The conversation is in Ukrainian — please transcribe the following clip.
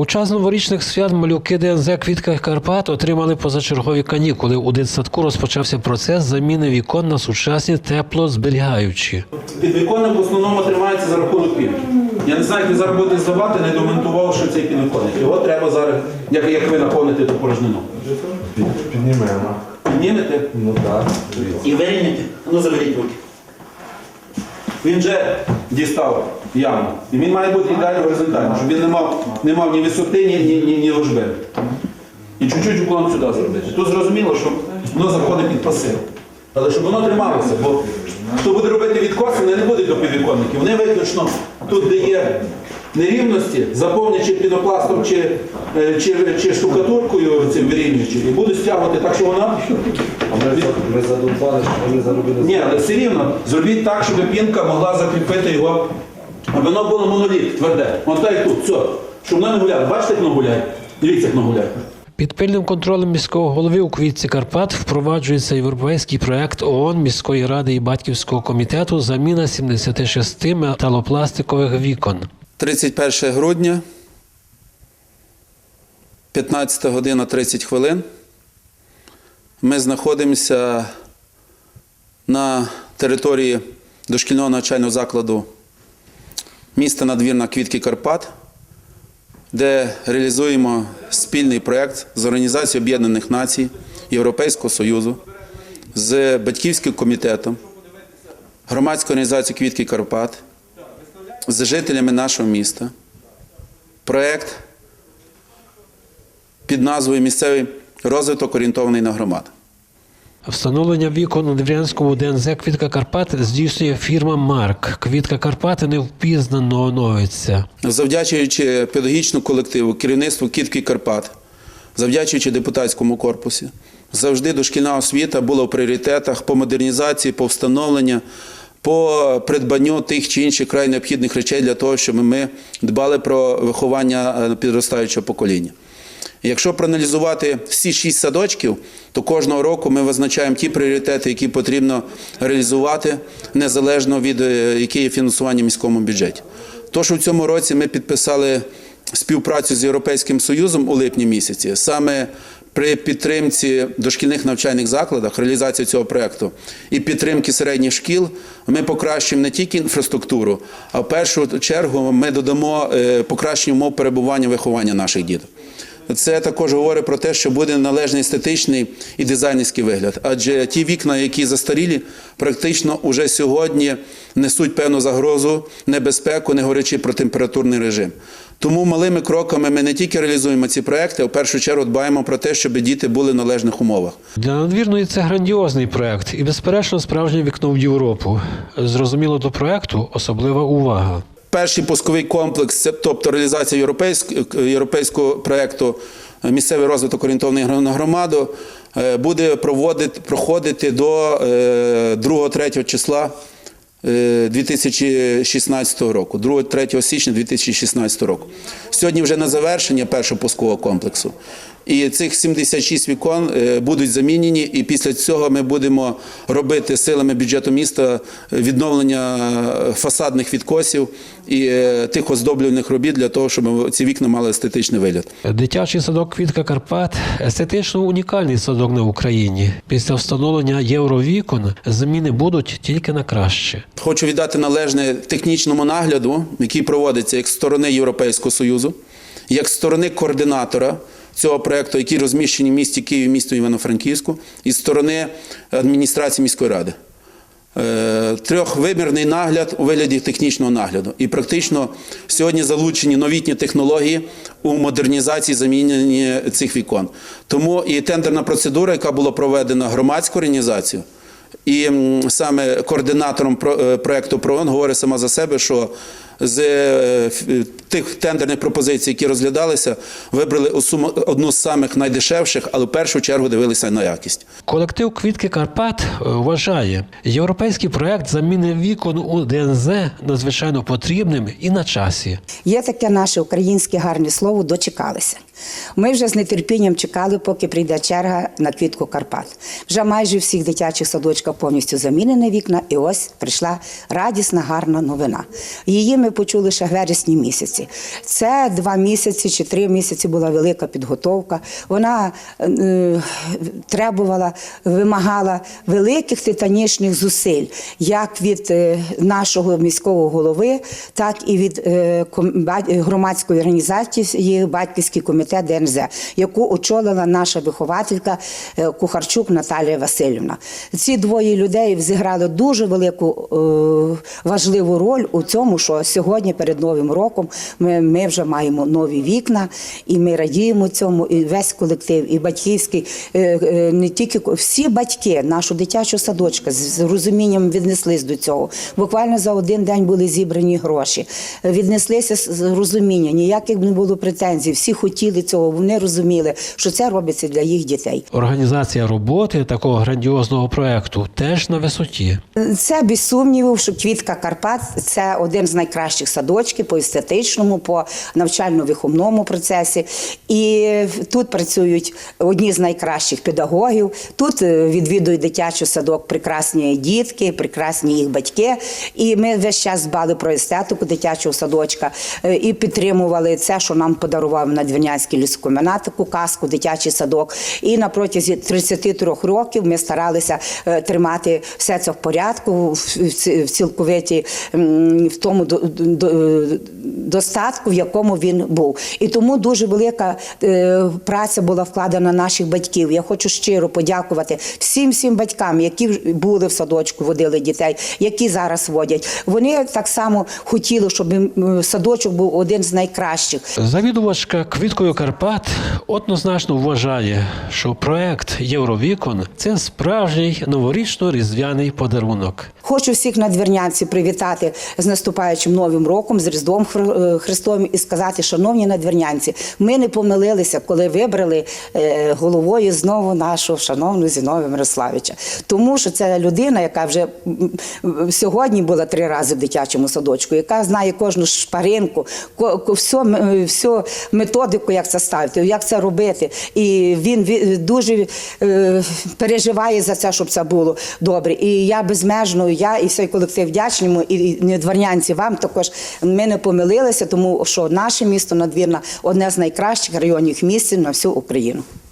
У час новорічних свят малюки ДНЗ Квітка Карпат отримали позачергові канікули. У дитсадку розпочався процес заміни вікон на сучасні теплозберігаючі. Підвіконник в основному тримається за рахунок пів. Я не знаю, як ви зараз будете здавати, не домонтувавши цей підвіконник. Його треба зараз, як, як ви наповните ту порожнину. Піднімемо. Піднімете Ну так, і вирівняйте. Ну заберіть руки. Він вже дістав яму. І він має бути ідеально горизонтально, щоб він не мав, не мав ні висоти, ні, ні, ні, ні ложби. І чуть-чуть уклон сюди зробити. Тут зрозуміло, що воно заходить під пасив. Але щоб воно трималося, бо хто буде робити відкоси, вони не будуть до підвіконників. Вони виключно тут, де є нерівності, заповнять чи пінопластом, чи, е, чи, чи штукатуркою цим вирівнюючим, і будуть стягувати так, що вона. А ми, ми задумали, що вони заробили. Ні, але все рівно зробіть так, щоб пінка могла закріпити його, аби воно було моноліт, тверде. От так як тут, все. Щоб воно не гуляло. Бачите, як воно гуляє? Дивіться, як воно гуляє. Під пильним контролем міського голови у квітці Карпат впроваджується європейський проект ООН міської ради і батьківського комітету заміна 76 металопластикових вікон. 31 грудня, 15 година 30 хвилин. Ми знаходимося на території дошкільного навчального закладу міста Надвірна Квітки Карпат, де реалізуємо спільний проєкт з Організацією Об'єднаних Націй Європейського Союзу, з батьківським комітетом, громадською організацією Квітки Карпат з жителями нашого міста проєкт під назвою Місцевий розвиток орієнтований на громаду. Встановлення вікон у Двірянському ДНЗ Квітка Карпат здійснює фірма Марк. Квітка Карпати невпізнано оновиться. Завдячуючи педагогічному колективу, керівництву Кітки Карпат, завдячуючи депутатському корпусі, завжди дошкільна освіта була в пріоритетах по модернізації, по встановленню, по придбанню тих чи інших край необхідних речей для того, щоб ми дбали про виховання е, підростаючого покоління. Якщо проаналізувати всі шість садочків, то кожного року ми визначаємо ті пріоритети, які потрібно реалізувати незалежно від е, яке є фінансування в міському бюджеті. Тож у цьому році ми підписали співпрацю з Європейським Союзом у липні місяці. Саме при підтримці дошкільних навчальних закладах, реалізації цього проєкту і підтримки середніх шкіл, ми покращуємо не тільки інфраструктуру, а в першу чергу ми додамо е, покращення умов перебування виховання наших діток. Це також говорить про те, що буде належний естетичний і дизайнерський вигляд. Адже ті вікна, які застарілі, практично уже сьогодні несуть певну загрозу, небезпеку, не говорячи про температурний режим. Тому малими кроками ми не тільки реалізуємо ці проекти, а в першу чергу дбаємо про те, щоб діти були в належних умовах. Для надвірної це грандіозний проект і, безперечно, справжнє вікно в Європу. Зрозуміло до проекту особлива увага. Перший пусковий комплекс, тобто реалізація європейського, європейського проєкту місцевий розвиток орієнтований на громаду, е, буде проводити, проходити до 2-3 числа е, 2016 року, 2-3 січня 2016 року. Сьогодні вже на завершення першого пускового комплексу. І цих 76 вікон е, будуть замінені, і після цього ми будемо робити силами бюджету міста відновлення е, фасадних відкосів і е, тих оздоблюваних робіт для того, щоб ці вікна мали естетичний вигляд. Дитячий садок Квітка Карпат естетично унікальний садок на Україні. Після встановлення євровікон заміни будуть тільки на краще. Хочу віддати належне технічному нагляду, який проводиться як сторони Європейського Союзу, як сторони координатора цього проєкту, який розміщені в місті Києві, місто Івано-Франківську, і сторони адміністрації міської ради. Е, Трьохвимірний нагляд у вигляді технічного нагляду. І практично сьогодні залучені новітні технології у модернізації замінення цих вікон. Тому і тендерна процедура, яка була проведена громадською організацією, і саме координатором про- е, ПРООН говорить сама за себе, що з е, е, тих тендерних пропозицій, які розглядалися, вибрали одну з самих найдешевших, але в першу чергу дивилися на якість. Колектив Квітки Карпат вважає, європейський проект заміни вікон у ДНЗ надзвичайно потрібним і на часі. Є таке наше українське гарне слово дочекалися. Ми вже з нетерпінням чекали, поки прийде черга на квітку Карпат. Вже майже у всіх дитячих садочках повністю замінені вікна, і ось прийшла радісна, гарна новина. Її ми почули ще в вересні місяці. Це два місяці чи три місяці була велика підготовка. Вона е, требувала, вимагала великих титанічних зусиль, як від е, нашого міського голови, так і від е, громадської організації Батьківський комітет ДНЗ, яку очолила наша вихователька е, Кухарчук Наталія Васильівна. Ці двоє людей зіграли дуже велику е, важливу роль у цьому, що сьогодні перед новим роком ми, ми вже маємо нові вікна, і ми радіємо цьому. І весь колектив, і батьківський, е, е, не тільки всі батьки нашу дитячу садочка з, розумінням віднеслись до цього. Буквально за один день були зібрані гроші. Віднеслися з- розуміння, ніяких не було претензій. Всі хотіли цього. Вони розуміли, що це робиться для їх дітей. Організація роботи такого грандіозного проекту теж на висоті. Це без сумніву, що квітка Карпат це один з найкращих садочків по естетичному, по навчально-виховному процесі. І тут працюють одні з найкращих педагогів. Тут е, відвідують дитячий садок прекрасні дітки, прекрасні їх батьки. І ми весь час дбали про естетику дитячого садочка е, і підтримували це, що нам подарував надвірнянський ліскомбінат, таку казку, дитячий садок. І на протязі 33 років ми старалися е, тримати все це в порядку, в, цілковиті в тому достатку, в якому він був. І тому дуже велика е, праця була вкладена наших батьків. Я хочу щиро подякувати всім всім батькам, які були в садочку, водили дітей, які зараз водять. Вони так само хотіли, щоб садочок був один з найкращих. Завідувачка квіткою Карпат однозначно вважає, що проект Євровікон це справжній новорічно-різдвяний подарунок. Хочу всіх надвірнянців привітати з наступаючим новим роком, з Різдвом е, Христовим і сказати, шановні надвірнянці, ми не помилилися, коли вибрали е, головою знову нашого шановного Зіновія Мирославича. Тому що це людина, яка вже сьогодні була три рази в дитячому садочку, яка знає кожну шпаринку, всю, е, всю методику, як це ставити, як це робити. І він дуже переживає за це, щоб це було добре. І я безмежно, я і цей колектив вдячні і і недварнянці вам також. Ми не помилилися, тому що наше місто надвірна одне з найкращих районних місць на всю Україну.